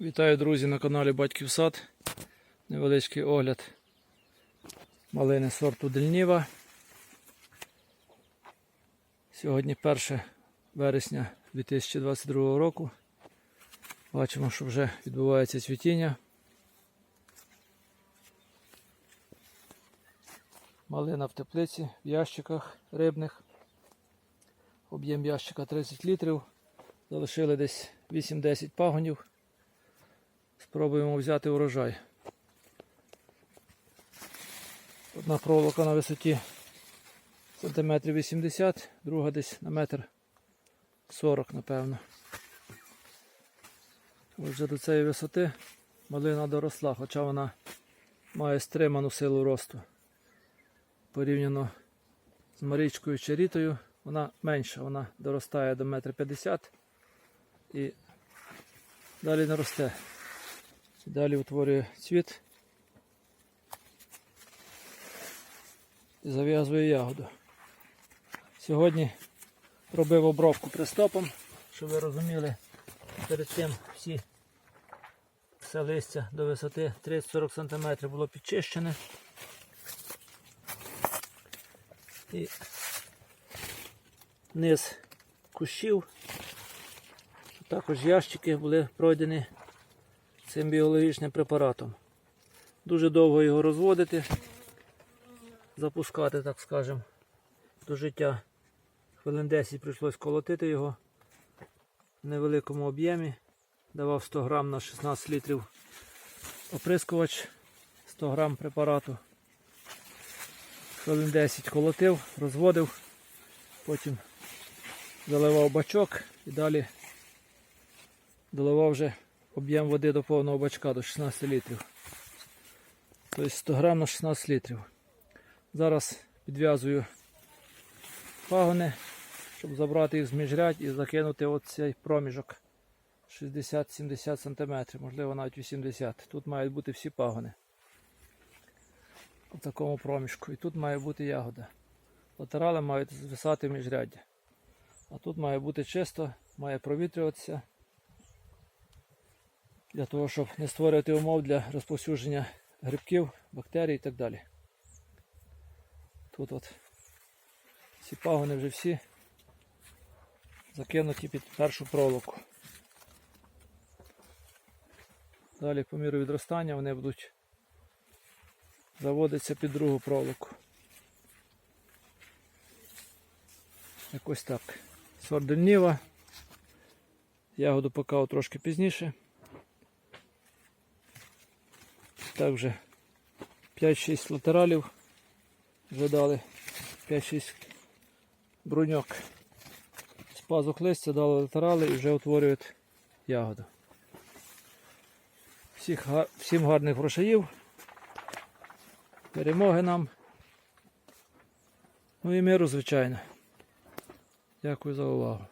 Вітаю, друзі, на каналі Батьків Сад. Невеличкий огляд малини сорту Дельніва. Сьогодні 1 вересня 2022 року. Бачимо, що вже відбувається цвітіння. Малина в теплиці, в ящиках рибних. Об'єм ящика 30 літрів. Залишили десь 8-10 пагонів. Спробуємо взяти урожай. Одна проволока на висоті сантиметрів 80, друга десь на метр 40, напевно. Отже, до цієї висоти малина доросла, хоча вона має стриману силу росту. Порівняно з Марічкою чи Рітою, вона менша, вона доростає до метра 50 і далі не росте. Далі утворює цвіт і зав'язує ягоду. Сьогодні робив обробку пристопом, щоб ви розуміли, перед тим всі все листя до висоти 30-40 см було підчищене. І низ кущів, також ящики були пройдені цим біологічним препаратом. Дуже довго його розводити, запускати, так скажемо, до життя. Хвилин 10 прийшлось колотити його в невеликому об'ємі. Давав 100 грам на 16 літрів оприскувач, 100 грам препарату. Хвилин 10 колотив, розводив, потім заливав бачок і далі доливав вже об'єм води до повного бачка до 16 літрів. Тобто 100 грам на 16 літрів. Зараз підв'язую пагони, щоб забрати їх з міжрядь і закинути оцей проміжок 60-70 см, можливо навіть 80 Тут мають бути всі пагони. У такому проміжку. І тут має бути ягода. Латерали мають звисати в міжрядді. А тут має бути чисто, має провітрюватися для того, щоб не створювати умов для розповсюдження грибків, бактерій і так далі. Тут от ці пагони вже всі закинуті під першу проволоку. Далі по міру відростання вони будуть заводитися під другу проволоку. Якось так. Сорт Дельніва. Ягоду покав трошки пізніше. Так вже 5-6 латералів вже дали 5-6 бруньок. З пазух листя дали латерали і вже утворюють ягоду. Всіх, всім гарних грошаїв. Перемоги нам. Ну і миру, звичайно. Дякую за увагу.